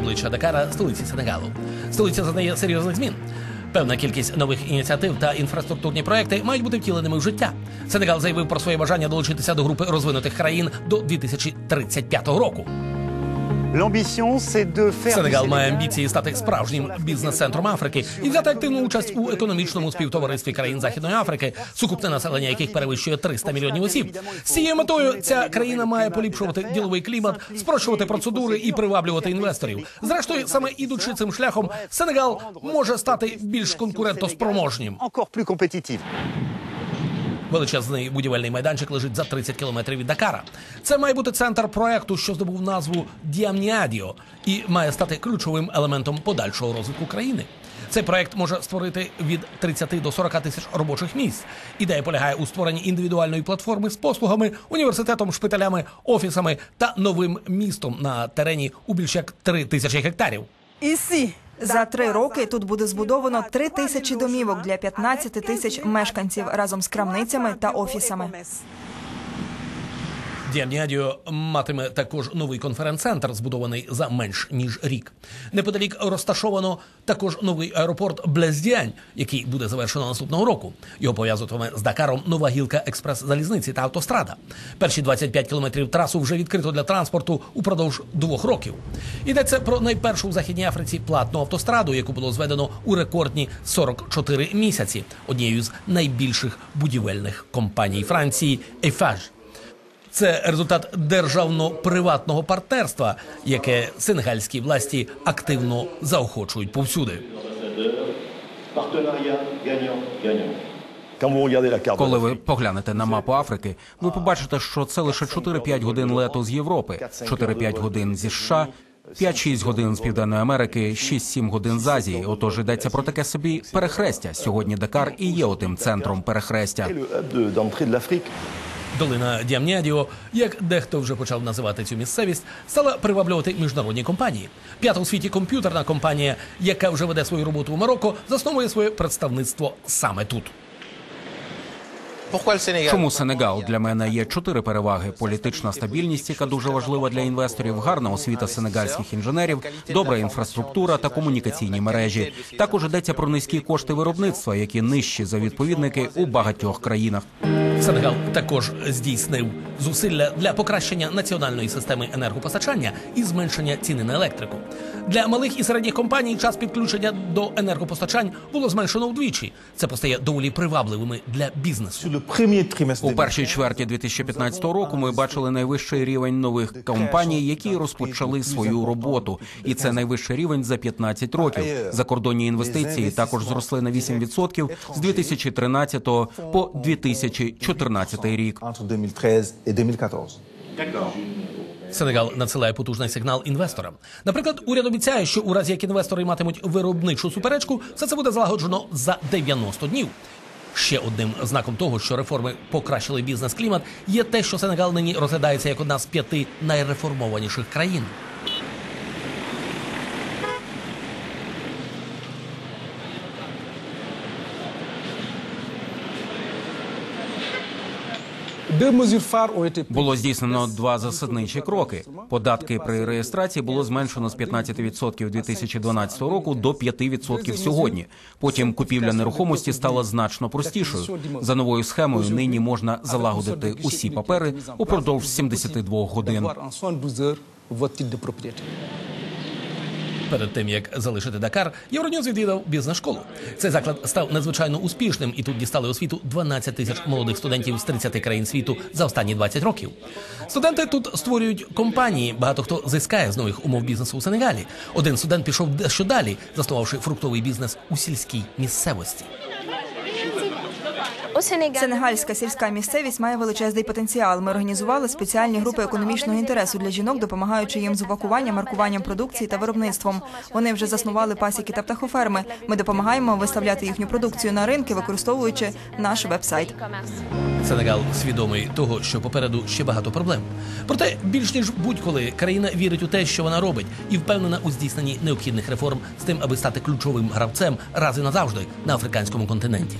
обличчя Дакара столиці Сенегалу. Столиця зазнає серйозних змін. Певна кількість нових ініціатив та інфраструктурні проекти мають бути втіленими в життя. Сенегал заявив про своє бажання долучитися до групи розвинутих країн до 2035 року. Сенегал має амбіції стати справжнім бізнес-центром Африки і взяти активну участь у економічному співтоваристві країн Західної Африки, сукупне населення яких перевищує 300 мільйонів осіб. З цією метою ця країна має поліпшувати діловий клімат, спрощувати процедури і приваблювати інвесторів. Зрештою, саме ідучи цим шляхом, Сенегал може стати більш конкурентоспроможнім. Величезний будівельний майданчик лежить за 30 кілометрів від Дакара. Це має бути центр проекту, що здобув назву Діамніадіо, і має стати ключовим елементом подальшого розвитку країни. Цей проект може створити від 30 до 40 тисяч робочих місць. Ідея полягає у створенні індивідуальної платформи з послугами, університетом, шпиталями, офісами та новим містом на терені у більш як 3 тисячі гектарів. За три роки тут буде збудовано три тисячі домівок для 15 тисяч мешканців разом з крамницями та офісами. Діамніадіо матиме також новий конференц-центр, збудований за менш ніж рік. Неподалік розташовано також новий аеропорт Блездіань, який буде завершено наступного року. Його пов'язуватиме з Дакаром нова гілка експрес-залізниці та автострада. Перші 25 кілометрів трасу вже відкрито для транспорту упродовж двох років. Йдеться про найпершу в західній Африці платну автостраду, яку було зведено у рекордні 44 місяці. Однією з найбільших будівельних компаній Франції Ейфаж. Це результат державно-приватного партнерства, яке сенегальські власті активно заохочують повсюди. Коли ви поглянете на мапу Африки, ви побачите, що це лише 4-5 годин лету з Європи, 4-5 годин зі США. 5-6 годин з південної Америки, 6-7 годин з Азії. Отож йдеться про таке собі перехрестя. Сьогодні Дакар і є отим центром перехрестя. Долина Діамнядіо, як дехто вже почав називати цю місцевість, стала приваблювати міжнародні компанії. П'ята у світі комп'ютерна компанія, яка вже веде свою роботу в Марокко, засновує своє представництво саме тут. Чому Сенегал для мене є чотири переваги: політична стабільність, яка дуже важлива для інвесторів, гарна освіта сенегальських інженерів, добра інфраструктура та комунікаційні мережі. Також йдеться про низькі кошти виробництва, які нижчі за відповідники у багатьох країнах. Сенегал також здійснив зусилля для покращення національної системи енергопостачання і зменшення ціни на електрику. Для малих і середніх компаній час підключення до енергопостачань було зменшено вдвічі. Це постає доволі привабливими для бізнесу. У першій чверті 2015 року ми бачили найвищий рівень нових компаній, які розпочали свою роботу, і це найвищий рівень за 15 років. Закордонні інвестиції також зросли на 8% з 2013 по 2014 рік. Сенегал надсилає потужний сигнал інвесторам. Наприклад, уряд обіцяє, що у разі як інвестори матимуть виробничу суперечку, все це буде злагоджено за 90 днів. Ще одним знаком того, що реформи покращили бізнес-клімат, є те, що Сенегал нині розглядається як одна з п'яти найреформованіших країн. Було здійснено два засадничі кроки. Податки при реєстрації було зменшено з 15% 2012 року до 5% сьогодні. Потім купівля нерухомості стала значно простішою. За новою схемою нині можна залагодити усі папери упродовж 72 годин. Перед тим як залишити Дакар, Євроньюз відвідав бізнес-школу. Цей заклад став надзвичайно успішним, і тут дістали освіту 12 тисяч молодих студентів з 30 країн світу за останні 20 років. Студенти тут створюють компанії. Багато хто зискає з нових умов бізнесу у Сенегалі. Один студент пішов дещо далі, заснувавши фруктовий бізнес у сільській місцевості. Сенегальська сільська місцевість має величезний потенціал. Ми організували спеціальні групи економічного інтересу для жінок, допомагаючи їм з упакуванням, маркуванням продукції та виробництвом. Вони вже заснували пасіки та птахоферми. Ми допомагаємо виставляти їхню продукцію на ринки, використовуючи наш веб-сайт. Сенегал свідомий того, що попереду ще багато проблем. Проте більш ніж будь-коли країна вірить у те, що вона робить, і впевнена у здійсненні необхідних реформ з тим, аби стати ключовим гравцем раз і назавжди на африканському континенті.